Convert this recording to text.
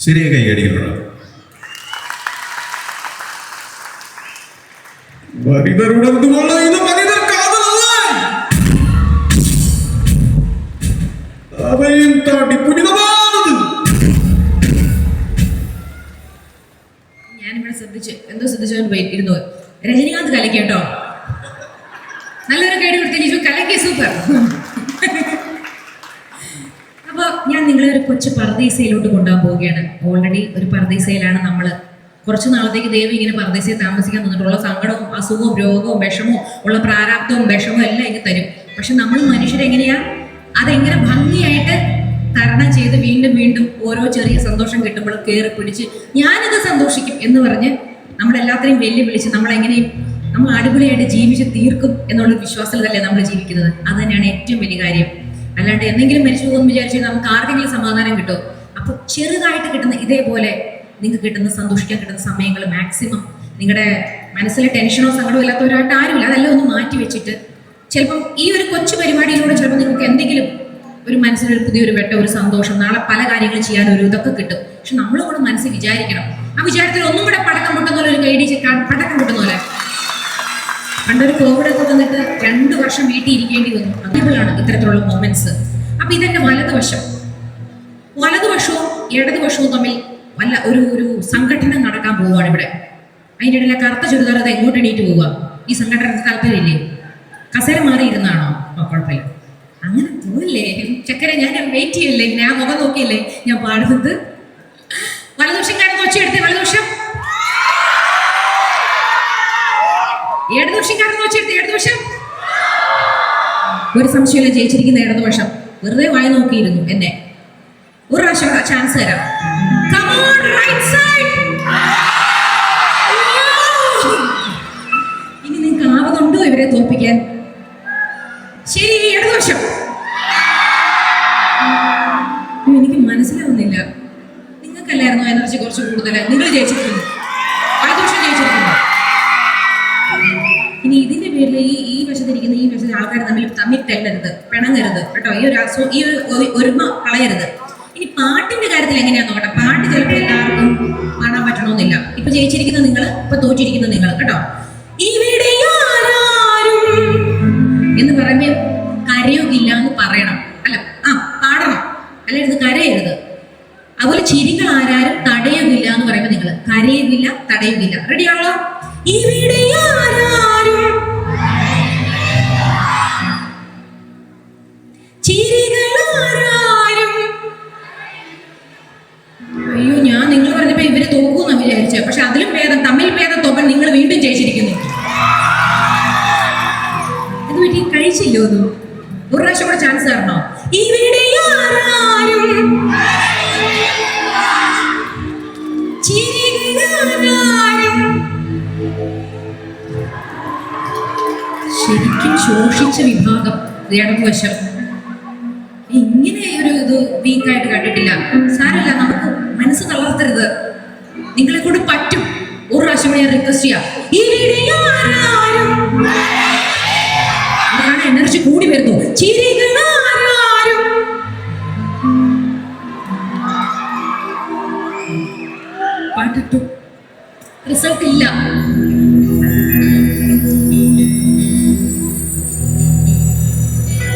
ശരിയായി പുനിതമാണത് ഞാനിവിടെ ശ്രദ്ധിച്ചു എന്തോ ശ്രദ്ധിച്ചോണ്ട് പോയി ഇരുന്നു രജനീകാന്ത് കലക്കി നല്ലൊരു കേടി കൊടുത്ത ലിജു കലക്കി സൂപ്പർ. അപ്പൊ ഞാൻ നിങ്ങളെ ഒരു കൊച്ചു പർദീസയിലോട്ട് കൊണ്ടുപോകാൻ പോവുകയാണ്. ഓൾറെഡി ഒരു പർദീസയിലാണ് നമ്മൾ കുറച്ച് നാളത്തേക്ക് ദൈവം ഇങ്ങനെ പർദീസയിൽ താമസിക്കാൻ തന്നിട്ടുള്ള സങ്കടവും അസുഖവും രോഗവും വിഷമവും ഉള്ള പ്രാരാബ്ദവും വിഷമവും എല്ലാം ഇങ്ങനെ തരും. പക്ഷെ നമ്മൾ മനുഷ്യരെങ്ങനെയാ അതെങ്ങനെ ഭംഗിയായിട്ട് തരണം ചെയ്ത് വീണ്ടും വീണ്ടും ഓരോ ചെറിയ സന്തോഷം കിട്ടുമ്പോൾ കയറി പിടിച്ച് ഞാനിത് സന്തോഷിക്കും എന്ന് പറഞ്ഞ് നമ്മളെല്ലാത്തിനെയും വെല്ലുവിളിച്ച് നമ്മളെങ്ങനെയും നമ്മൾ അടിപൊളിയായിട്ട് ജീവിച്ച് തീർക്കും എന്നുള്ള വിശ്വാസത്തിലല്ലേ നമ്മൾ ജീവിക്കുന്നത്? അത് തന്നെയാണ് ഏറ്റവും വലിയ കാര്യം. അല്ലാണ്ട് എന്തെങ്കിലും മരിച്ചു പോകുമെന്ന് വിചാരിച്ചു നമുക്ക് ആർക്കെങ്കിലും സമാധാനം കിട്ടും അപ്പൊ ചെറുതായിട്ട് കിട്ടുന്ന ഇതേപോലെ നിങ്ങൾക്ക് കിട്ടുന്ന സന്തോഷിക്കാൻ കിട്ടുന്ന സമയങ്ങൾ മാക്സിമം നിങ്ങളുടെ മനസ്സിലെ ടെൻഷനോ സങ്കടമോ ഇല്ലാത്തവരായിട്ട് ആരുമില്ല. അതെല്ലാം ഒന്ന് മാറ്റി വെച്ചിട്ട് ചിലപ്പം ഈ ഒരു കൊച്ചു പരിപാടിയിലൂടെ ചിലപ്പോൾ നിങ്ങൾക്ക് എന്തെങ്കിലും ഒരു മനസ്സിനൊരു പുതിയൊരു വെട്ട ഒരു സന്തോഷം നാളെ പല കാര്യങ്ങൾ ചെയ്യാൻ ഒരു ഇതൊക്കെ കിട്ടും. പക്ഷെ നമ്മളും കൂടെ മനസ്സിൽ വിചാരിക്കണം. ആ വിചാരത്തിൽ ഒന്നും കൂടെ പടക്കം പൊട്ടുന്ന ഒരു കൈഡിച്ച് പടക്കം പൊട്ടുന്ന പണ്ടൊരു കോവിഡ് ഒക്കെ വന്നിട്ട് രണ്ട് വർഷം വീട്ടിൽ ഇരിക്കേണ്ടി വന്നു. അതുപോലാണ് ഇത്തരത്തിലുള്ള മൊമെന്റ്സ് അപ്പൊ ഇതെന്റെ വലതുവശം. വലതുവശവും ഇടതുവശവും തമ്മിൽ വല്ല ഒരു ഒരു സംഘടന നടക്കാൻ പോവുകയാണ് ഇവിടെ. അതിന്റെ ഇടയിലെ കറുത്ത ചുരിദാർ അത് എങ്ങോട്ട് എണീറ്റ് പോവുക? ഈ സംഘടനക്ക് താല്പര്യമില്ലേ? കസേര മാറിയിരുന്നാണോ ആ കുഴപ്പമില്ല. അങ്ങനെ പോയില്ലേ? ചക്കര ഞാൻ വെയിറ്റ് ചെയ്യല്ലേ? ഞാൻ മുഖം നോക്കിയല്ലേ? ഞാൻ പാടുന്നത്? വലതുവശം കൊച്ചി ഒച്ചയെടുത്തേ വലതുവശം. ഇടതുപക്ഷക്കാരൻ വെച്ചെടുത്ത് ഇടതുപക്ഷം? ഒരു സംശയമില്ല ജയിച്ചിരിക്കുന്ന ഇടതുപക്ഷം. വെറുതെ വായി നോക്കിയിരുന്നു എന്നെ. ഒരു പ്രാവശ്യം ചാൻസ് തരാം. ഇനി നിങ്ങൾക്ക് ആവതുണ്ടോ ഇവരെ തോൽപ്പിക്കാൻ? ശരി ഇടതുപക്ഷം. എനിക്ക് മനസ്സിലാവുന്നില്ല. നിങ്ങൾക്കല്ലായിരുന്നു എനർജി കുറച്ച് കൂടുതൽ നിങ്ങൾ ജയിച്ചിരിക്കുന്നു. ഈ ഒരു ഈ ഒരു ഒരു- ഒരുമ കളയരുത്. ഇനി പാട്ടിന്റെ കാര്യത്തിൽ എങ്ങനെയാന്ന് നോക്കട്ടെ. പാട്ട് ചിലപ്പോൾ എല്ലാവർക്കും പാടാൻ പറ്റണമെന്നില്ല ഇപ്പൊ ജയിച്ചിരിക്കുന്ന നിങ്ങൾ ഇപ്പൊ തോറ്റിരിക്കുന്ന നിങ്ങൾ കേട്ടോ. ഇവിടെ എന്ന് പറയുമ്പോൾ കരയുകില്ല എന്ന് പറയണം. അല്ല ആ പാടണം. അല്ല ഇത് കരയരുത്. അതുപോലെ ചിരികൾ ആരാരും തടയുകില്ല എന്ന് പറയുമ്പോൾ നിങ്ങൾ കരയുകില്ല തടയുകില്ല റെഡിയാണല്ലോ ഇവിടെ അയ്യോ ഞാൻ നിങ്ങൾ പറഞ്ഞപ്പോ ഇവർ തോക്കൂന്ന് വിചാരിച്ചു പക്ഷെ അതിലും ഭേദം തമ്മിൽ ഭേദം തോക്കാൻ നിങ്ങൾ വീണ്ടും ജയിച്ചിരിക്കുന്നു. ഇത് പറ്റി കഴിച്ചില്ലോ ഒരു പ്രാവശ്യം കൂടെ ചാൻസ് തരണോ? ഇവിടെ ശരിക്കും ശോഷിച്ച വിഭാഗം ഇടതുവശം ഇങ്ങനെ ഒരു ഇത് വീക്കായിട്ട് കണ്ടിട്ടില്ല. സാരല്ല നമുക്ക് മനസ്സ് തളർത്തരുത്. നിങ്ങളെ കൊണ്ട് പറ്റും. ഒരു പ്രാവശ്യം കൂടി ഞാൻ റിക്വസ്റ്റ് ചെയ്യാം. എനർജി കൂടി വരുന്നു പാട്ടിട്ടു. റിസൾട്ട് ഇല്ല.